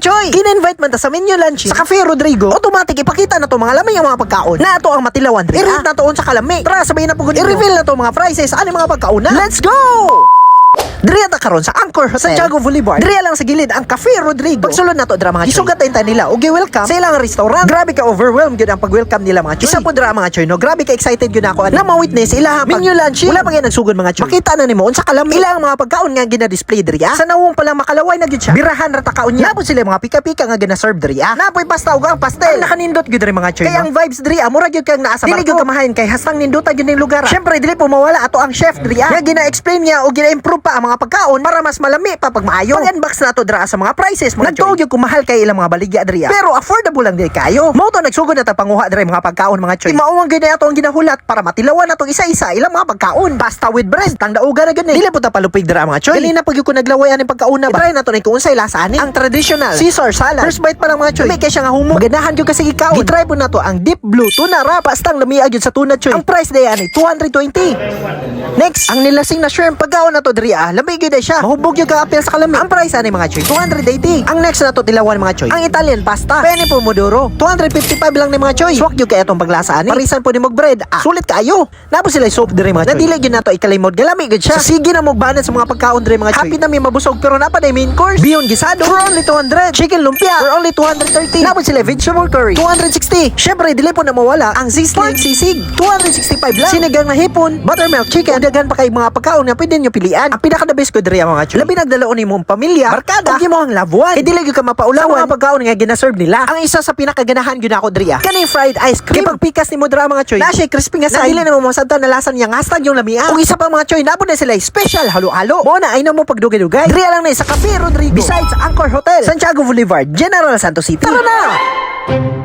choy. Kin-invite man ta sa menu lunch sa Cafe Rodrigo. Automatic ipakita na to mga lamay ang mga pagkaon. Na ato ang matilawan diri. I-rate na to sa kalami. Tara sabay na pugod. I-reveal na to mga prices ani mga pagkaon na. Let's go! Ata karon sa Anchor Hotel, Santiago Boulevard. Diri lang sa gilid ang Cafe Rodrigo. Pagsulod na to dira mga choy. Isugat tayo nila. Ugi welcome sa ilang restaurant. Grabe ka overwhelmed gyud ang pag-welcome nila mga choy. Isa po dira mga choy no. Grabe ka excited gyud ako na ma-witness ila menu lunch. Wala pa gyud nagsugod mga choy. Makita na nimo unsa kalami ilang mga pagkaon nga gina-display diri ah. Sa nawong pa lang makalaway na gyud siya. Birahan ra ta kaon niya. Napod sila mga pika-pika nga gina-serve diri ah. Napoy pasta ug ang pastel. Ang nakanindot gyud diri mga choy. Kaya ang vibes diri ah, mura gyud kang naa sa Dili gyud kamahain kay hastang ninduta gyud ning lugar. Syempre dili po mawala ato ang chef diri ah. Nga gina-explain niya o gina-improve pa ang mga pagkaon para mas malami pa pag maayo. Pag-unbox na to dira sa mga prices mga Nagtuog yung kumahal kay ilang mga baligya ah. Pero affordable lang diri kayo. Mao to nagsugod na ta panguha diri mga pagkaon mga choy. Mao ang gina ato ang ginahulat para matilawan na to isa-isa ilang mga pagkaon. Pasta with bread, tang dauga na gani. Dili po ta palupig dira mga choy. Dili na pag ko naglaway ani pagkaon na ba. Try na to ni kung unsay lasa ani. Ang traditional Caesar salad. First bite pa lang mga choy. May kay siya nga humo. Maganahan gyud kasi ikaw. Gitry po na to ang deep blue tuna wrap. Pastang lamiag gyud sa tuna choy. Ang price day ani 220. Next, ang nilasing na shrimp pagkaon na to ah. Lamig gyud ay siya. Mahubog gyud ka apil sa kalami. Ang price ani mga choy 280. Ang next na to tilawan mga choy. Ang Italian pasta. Pene pomodoro 255 lang ni mga choy. Swak gyud kay atong paglasa ani. Parisan po ni mog bread. Ah, sulit kayo. Napo sila soup diri mga choy. Nadili gyud na to ikalimod. Galami gyud siya. So, sige na mog banan sa mga pagkaon diri mga choy. Happy na mi mabusog pero na main course. Beyond gisado for only 200. Chicken lumpia for only 230. Napo sila vegetable curry 260. Syempre dili po na mawala ang sizzling sisig 265 lang. Sinigang na hipon, buttermilk chicken, dagan pa kay mga pagkaon nga pwede nyo pilian. Ang pinaka the best ko diri mga chulo. Labi nagdalaon ni mong pamilya, barkada, ug mo ang loved one. Kay dili gyud ka mapaulawan sa mga pagkaon nga gina-serve nila. Ang isa sa pinakaganahan gyud ako diri. Kaning fried ice cream. Kay pagpikas ni mo dira mga choy. Na siya crispy nga sa dili na mo masabtan na lasa niya hashtag yung lamia. Ug isa pa mga choy, nabo na sila special halo-halo. Mo na ay na mo pagdugay-dugay. Diri lang na sa Cafe Rodrigo. Besides Anchor Hotel, Santiago Boulevard, General Santos City. Tara na!